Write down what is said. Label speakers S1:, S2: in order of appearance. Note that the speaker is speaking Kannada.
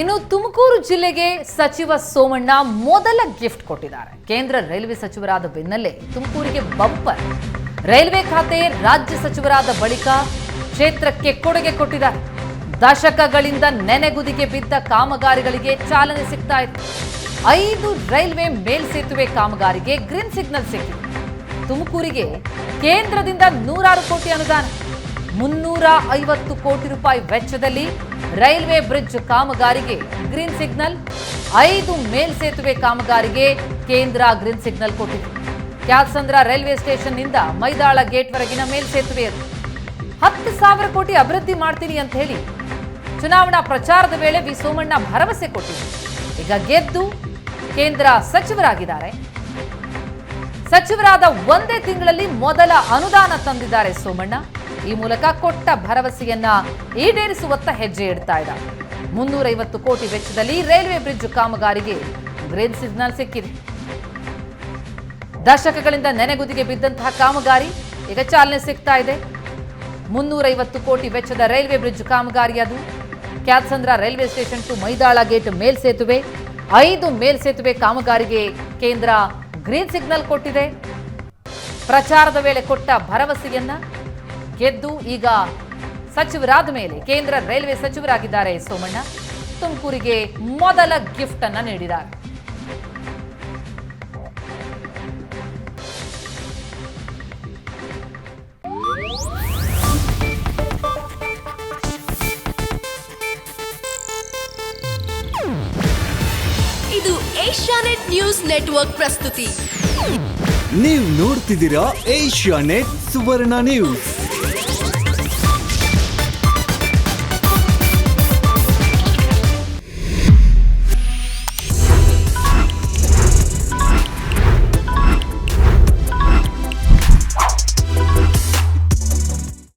S1: ಇನ್ನು ತುಮಕೂರು ಜಿಲ್ಲೆಗೆ ಸಚಿವ ಸೋಮಣ್ಣ ಮೊದಲ ಗಿಫ್ಟ್ ಕೊಟ್ಟಿದ್ದಾರೆ. ಕೇಂದ್ರ ರೈಲ್ವೆ ಸಚಿವರಾದ ಬೆನ್ನಲ್ಲೇ ತುಮಕೂರಿಗೆ ಬಂಪರ್. ರೈಲ್ವೆ ಖಾತೆ ರಾಜ್ಯ ಸಚಿವರಾದ ಬಳಿಕ ಕ್ಷೇತ್ರಕ್ಕೆ ಕೊಡುಗೆ ಕೊಟ್ಟಿದ್ದಾರೆ. ದಶಕಗಳಿಂದ ನೆನೆಗುದಿಗೆ ಬಿದ್ದ ಕಾಮಗಾರಿಗಳಿಗೆ ಚಾಲನೆ ಸಿಗ್ತಾ ಇತ್ತು ಐದು ರೈಲ್ವೆ ಮೇಲ್ಸೇತುವೆ ಕಾಮಗಾರಿಗೆ ಗ್ರೀನ್ ಸಿಗ್ನಲ್ ಸಿಕ್ಕಿದೆ. ತುಮಕೂರಿಗೆ ಕೇಂದ್ರದಿಂದ ನೂರಾರು ಕೋಟಿ ಅನುದಾನ. ಮುನ್ನೂರ ಐವತ್ತು ಕೋಟಿ ರೂಪಾಯಿ ವೆಚ್ಚದಲ್ಲಿ ರೈಲ್ವೆ ಬ್ರಿಡ್ಜ್ ಕಾಮಗಾರಿಗೆ ಗ್ರೀನ್ ಸಿಗ್ನಲ್, ಐದು ಮೇಲ್ಸೇತುವೆ ಕಾಮಗಾರಿಗೆ ಕೇಂದ್ರ ಗ್ರೀನ್ ಸಿಗ್ನಲ್ ಕೊಟ್ಟಿದೆ. ಕ್ಯಾತ್ಸಂದ್ರ ರೈಲ್ವೆ ಸ್ಟೇಷನ್ನಿಂದ ಮೈದಾಳ ಗೇಟ್ವರೆಗಿನ ಮೇಲ್ಸೇತುವೆ ಅದು. ಹತ್ತು ಸಾವಿರ ಕೋಟಿ ಅಭಿವೃದ್ಧಿ ಮಾಡ್ತೀನಿ ಅಂತ ಹೇಳಿ ಚುನಾವಣಾ ಪ್ರಚಾರದ ವೇಳೆ ವಿ ಸೋಮಣ್ಣ ಭರವಸೆ ಕೊಟ್ಟಿದ್ದರು ಈಗ ಗೆದ್ದು ಕೇಂದ್ರ ಸಚಿವರಾಗಿದ್ದಾರೆ. ಸಚಿವರಾದ ಒಂದೇ ತಿಂಗಳಲ್ಲಿ ಮೊದಲ ಅನುದಾನ ತಂದಿದ್ದಾರೆ ಸೋಮಣ್ಣ. ಈ ಮೂಲಕ ಕೊಟ್ಟ ಭರವಸೆಯನ್ನ ಈಡೇರಿಸುವತ್ತ ಹೆಜ್ಜೆ ಇಡ್ತಾ ಇದೆ. ಮುನ್ನೂರೈವತ್ತು ಕೋಟಿ ವೆಚ್ಚದಲ್ಲಿ ರೈಲ್ವೆ ಬ್ರಿಡ್ಜ್ ಕಾಮಗಾರಿಗೆ ಗ್ರೀನ್ ಸಿಗ್ನಲ್ ಸಿಕ್ಕಿದೆ. ದಶಕಗಳಿಂದ ನೆನೆಗುದಿಗೆ ಬಿದ್ದಂತಹ ಕಾಮಗಾರಿ ಈಗ ಚಾಲನೆ ಸಿಗ್ತಾ ಇದೆ. ಮುನ್ನೂರೈವತ್ತು ಕೋಟಿ ವೆಚ್ಚದ ರೈಲ್ವೆ ಬ್ರಿಡ್ಜ್ ಕಾಮಗಾರಿ ಅದು. Kyathsandra railway station to Maidala gate ಮೇಲ್ಸೇತುವೆ ಐದು ಮೇಲ್ಸೇತುವೆ ಕಾಮಗಾರಿಗೆ ಕೇಂದ್ರ ಗ್ರೀನ್ ಸಿಗ್ನಲ್ ಕೊಟ್ಟಿದೆ. ಪ್ರಚಾರದ ವೇಳೆ ಕೊಟ್ಟ ಭರವಸೆಯನ್ನ ಗೆದ್ದು ಈಗ ಸಚಿವರಾದ ಮೇಲೆ ಕೇಂದ್ರ ರೈಲ್ವೆ ಸಚಿವರಾಗಿದ್ದಾರೆ ಸೋಮಣ್ಣ. ತುಮಕೂರಿಗೆ ಮೊದಲ ಗಿಫ್ಟ್ ಅನ್ನ ನೀಡಿದ್ದಾರೆ.
S2: ಇದು ಏಷ್ಯಾನೆಟ್ ನ್ಯೂಸ್ ನೆಟ್ವರ್ಕ್ ಪ್ರಸ್ತುತಿ.
S3: ನೀವು ನೋಡ್ತಿದ್ದೀರಾ ಏಷ್ಯಾ ನೆಟ್ ಸುವರ್ಣ ನ್ಯೂಸ್.